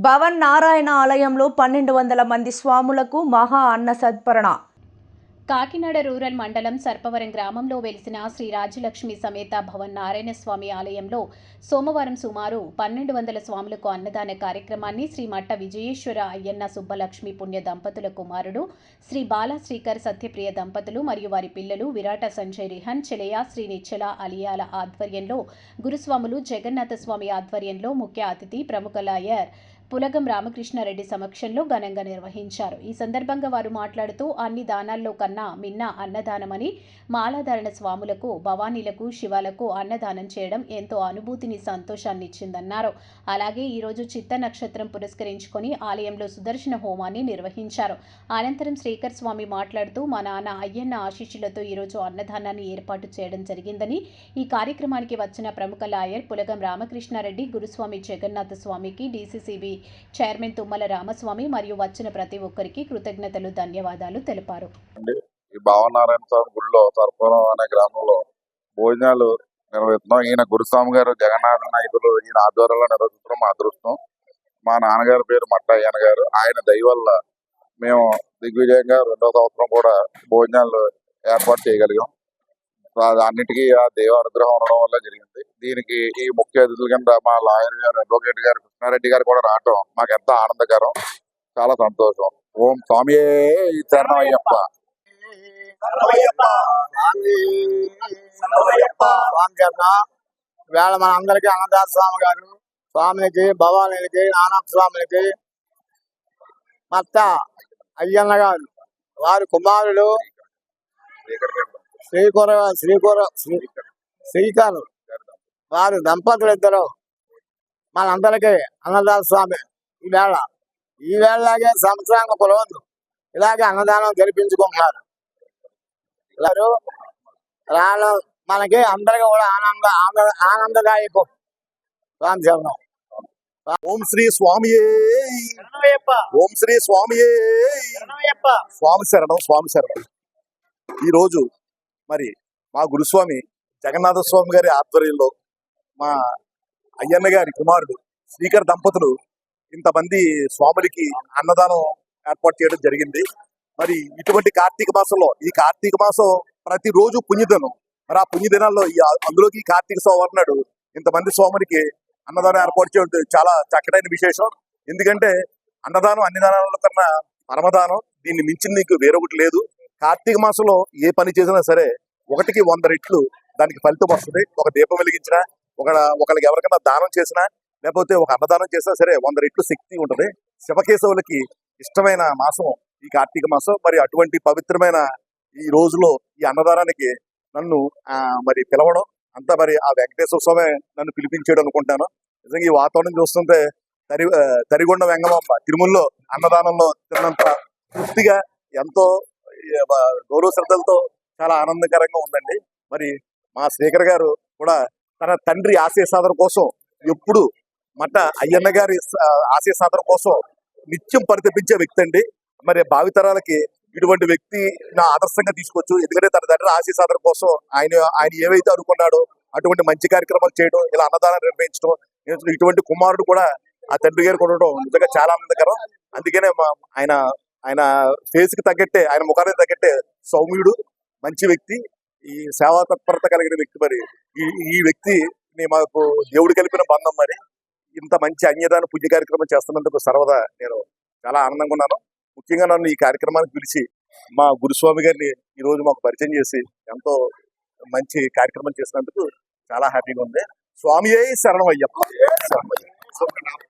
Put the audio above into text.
భవన్ నారాయణ ఆలయంలో పన్నెండు వందల మంది స్వాములకు మహా అన్న సత్పరణ. కాకినాడ రూరల్ మండలం సర్పవరం గ్రామంలో వెలిసిన శ్రీ రాజ్యలక్ష్మి సమేత భవన్ నారాయణ స్వామి ఆలయంలో సోమవారం సుమారు పన్నెండు వందల స్వాములకు అన్నదాన కార్యక్రమాన్ని శ్రీ మట్ట విజయేశ్వర అయ్యన్న సుబ్బలక్ష్మి పుణ్య దంపతుల కుమారుడు శ్రీ బాలశ్రీకర్ సత్యప్రియ దంపతులు మరియు వారి పిల్లలు విరాట సంజయ్ రిహన్ చెలయ శ్రీ నిచ్చల అలియాల ఆధ్వర్యంలో గురుస్వాములు జగన్నాథ స్వామి ఆధ్వర్యంలో ముఖ్య అతిథి ప్రముఖ లాయర్ పులగం రామకృష్ణారెడ్డి సమక్షంలో ఘనంగా నిర్వహించారు. ఈ సందర్భంగా వారు మాట్లాడుతూ అన్ని దానాల్లో కన్నా మిన్న అన్నదానమని మాలాధారణ స్వాములకు భవానీలకు శివాలకు అన్నదానం చేయడం ఎంతో అనుభూతిని సంతోషాన్ని ఇచ్చిందన్నారు అలాగే ఈరోజు చిత్త నక్షత్రం పురస్కరించుకొని ఆలయంలో సుదర్శన హోమాన్ని నిర్వహించారు. అనంతరం శ్రీకర్ స్వామి మాట్లాడుతూ మా నాన్న అయ్యన్న ఆశీస్సులతో ఈరోజు అన్నదానాన్ని ఏర్పాటు చేయడం జరిగిందని ఈ కార్యక్రమానికి వచ్చిన ప్రముఖ లాయర్ పులగం రామకృష్ణారెడ్డి గురుస్వామి జగన్నాథ స్వామికి డీసీసీబీ చైర్మన్ తుమ్మల రామస్వామి మరియు వచ్చిన ప్రతి ఒక్కరికి కృతజ్ఞతలు ధన్యవాదాలు తెలిపారు. ఈ భావనారాయణ స్వామి గుడిలో సర్పవరం అనే గ్రామంలో భోజనాలు నిర్వహిస్తున్నాం. ఈయన గురుస్వామి గారు జగన్నాథ నాయకులు ఈయన ఆధ్వర్యంలో నిర్వహిస్తున్నాం మా అదృష్టం. మా నాన్నగారి పేరు మట్టయ్యన గారు. ఆయన దయవల్ల మేము దిగ్విజయంగా రెండో సంవత్సరం కూడా భోజనాలు ఏర్పాటు చేయగలిగాం. అన్నిటికీ ఆ దేవ అనుగ్రహం ఉండడం వల్ల జరిగింది. దీనికి ఈ ముఖ్య అతిథుల కింద మా లాయర్ గారు అడ్వకేట్ గారు కృష్ణారెడ్డి గారు కూడా రావటం మాకు ఎంతో ఆనందకరం చాలా సంతోషం. ఓం స్వామి చరణం అయ్యప్ప స్వామి చేత వేళ మన అందరికీ అన్నదాత స్వామి గారు స్వామికి భవానీలకి నానప్ప స్వాములకి మత్త అయ్యన్న గారు వారి కుమారుడు శ్రీకుర శ్రీకుర శ్రీ- శ్రీకర్ వారి దంపతులు ఇద్దరు మనందరికీ అన్నదాత స్వామి. ఈ వేళ ఈ వేళలాగే సంవత్సరానికి ఒక రోజు ఇలాగే అన్నదానం జరిపించుకుంటున్నారు. ఇలారు రాను మనకి అందరికి కూడా ఆనంద ఆనంద ఆనందదాయకం. స్వామి చరణం ఓం శ్రీ స్వామియే. ఓం శ్రీ స్వామియే. స్వామి శరణం స్వామి శరణం. ఈ రోజు మరి మా గురుస్వామి జగన్నాథ స్వామి గారి ఆధ్వర్యంలో మా అయ్యన్న గారి కుమారుడు శ్రీకర్ దంపతులు ఇంతమంది స్వాములకి అన్నదానం ఏర్పాటు చేయడం జరిగింది. మరి ఇటువంటి కార్తీక మాసంలో ఈ కార్తీక మాసం ప్రతిరోజు పుణ్యదినం. మరి ఆ పుణ్యదినాల్లో ఈ అందులోకి కార్తీక సోమవారం నాడు ఇంతమంది స్వాములకి అన్నదానం ఏర్పాటు చేయడం చాలా చక్కటైన విశేషం. ఎందుకంటే అన్నదానం అన్ని దానాల కన్నా పరమదానం దీన్ని మించింది నీకు వేరొకటి లేదు. కార్తీక మాసంలో ఏ పని చేసినా సరే ఒకటికి వంద రెట్లు దానికి ఫలితం వస్తుంది. ఒక దీపం వెలిగించినా ఒక ఒకరికి ఎవరికైనా దానం చేసినా లేకపోతే ఒక అన్నదానం చేసినా సరే వంద రెట్లు శక్తి ఉంటుంది. శివకేశవులకి ఇష్టమైన మాసం ఈ కార్తీక మాసం. మరి అటువంటి పవిత్రమైన ఈ రోజులో ఈ అన్నదానానికి నన్ను మరి పిలవడం అంతా మరి ఆ వెంకటేశ్వర స్వామి నన్ను పిలిపించాడు అనుకుంటాను. నిజంగా ఈ వాతావరణం చూస్తుంటే తరి తరిగొండ వెంగమమ్మ తిరుమలలో అన్నదానంలో తిన్నంత తృప్తిగా ఎంతో గౌరవ శ్రద్ధలతో చాలా ఆనందకరంగా ఉందండి. మరి మా శేఖర్ గారు కూడా తన తండ్రి ఆశయ సాధన కోసం ఎప్పుడు మట అయ్యన్న గారి ఆశయ సాధన కోసం నిత్యం పరితపించే వ్యక్తి అండి. మరి భావితరాలకి ఇటువంటి వ్యక్తి నా ఆదర్శంగా తీసుకోవచ్చు. ఎందుకంటే తన తండ్రి ఆశయ సాధన కోసం ఆయన ఆయన ఏవైతే అనుకున్నాడో అటువంటి మంచి కార్యక్రమాలు చేయడం ఇలా అన్నదానం నిర్వహించడం ఇటువంటి కుమారుడు కూడా ఆ తండ్రి గారు ఉండడం నిజంగా చాలా ఆనందకరం. అందుకనే మా ఆయన ఆయన ఫేస్కి తగ్గట్టే ఆయన ముఖానికి తగ్గట్టే సౌమ్యుడు మంచి వ్యక్తి. ఈ సేవా తత్పరత కలిగిన వ్యక్తి మరి. ఈ ఈ వ్యక్తి మాకు దేవుడు కలిపిన బంధం మరి. ఇంత మంచి అన్యదాన పుణ్య కార్యక్రమం చేస్తున్నందుకు సర్వదా నేను చాలా ఆనందంగా ఉన్నాను. ముఖ్యంగా నన్ను ఈ కార్యక్రమానికి పిలిచి మా గురుస్వామి గారిని ఈ రోజు మాకు పరిచయం చేసి ఎంతో మంచి కార్యక్రమం చేసినందుకు చాలా హ్యాపీగా ఉంది. స్వామియే శరణం అయ్యప్ప శరణం అయ్యప్ప.